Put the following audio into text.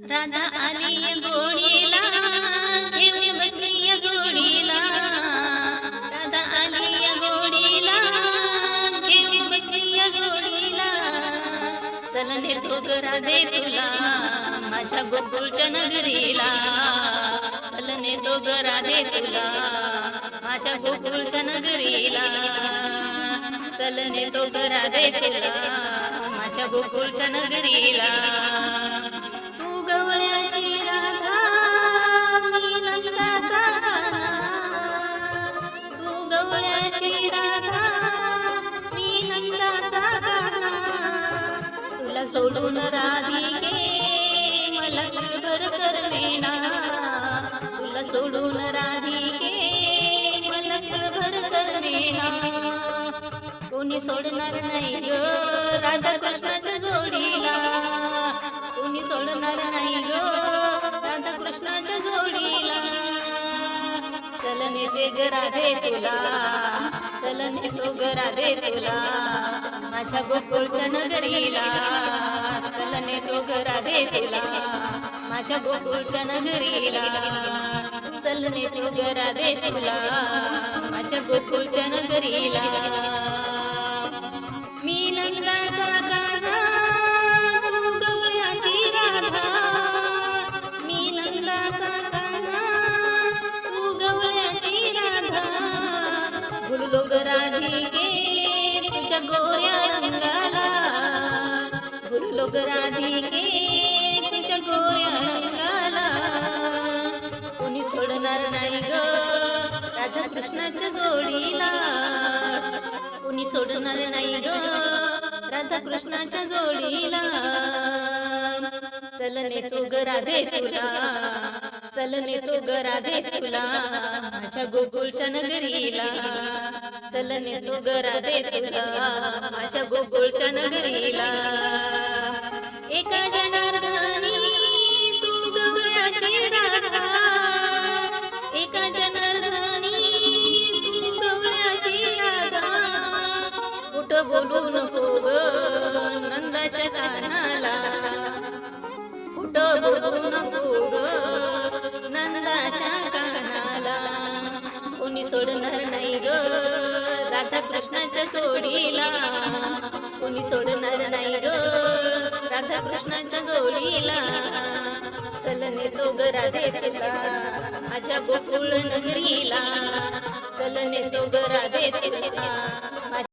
राधा आली गोडीला घेऊन बसली या जोडीला. राधा आली या गोडीला घेऊन बसली या जोडीला. चल नेतो ग राधे तुला माझ्या गोकुळच्या नगरीला. चल नेतो राधे तुला माझ्या गोकुळच्या नगरीला. चल नेतो राधे तुला माझ्या गोकुळच्या नगरीला. सोडून राधिके मला तुलभर करमेना तुला सोडून राधिके मला तुलभर करमेना कोणी सोडणार नाही ग राधा कृष्णाच्या जोडीला. कोणी सोडणार नाही ग राधा कृष्णाच्या जोडीला. चल ते ग राधे तुला चल नेतो ग राधे तुला माझ्या गोकुळच्या नगरीला. चल नेतो ग तुला माझ्या गोकुळच्या नगरीला. चलने नेतो घरा दे तुला माझ्या गोकुळच्या नगरीला. मी नंदाचा गाणा तू राधा. मी नंदाचा गाणा तू राधा. भुललो ग राधिके तुझ्या गोऱ्या राधिके तुझ्या गोऱ्या रंगाला. कोणी सोडणार नाही ग राधा कृष्णाच्या जोडीला. कोणी सोडणार नाही ग राधा कृष्णाच्या जोडीला. चल तो ग राधे तुला. चल तो ग राधे तुला. माझ्या गोकुळच्या नगरीला. चल तो ग राधे तुला. माझ्या गोकुळच्या नगरी बोलू नको ग नंदाच्या कानाला. कुठ बोलू नको ग नंदाच्या कानाला. कोणी सोडणार नाही ग राधा कृष्णाच्या जोडीला. कोणी सोडणार नाही ग राधा कृष्णाच्या जोडीला. चल नेतो ग राधे तुला माझ्या गोकुळ नगरीला. चल नेतो ग राधे तुला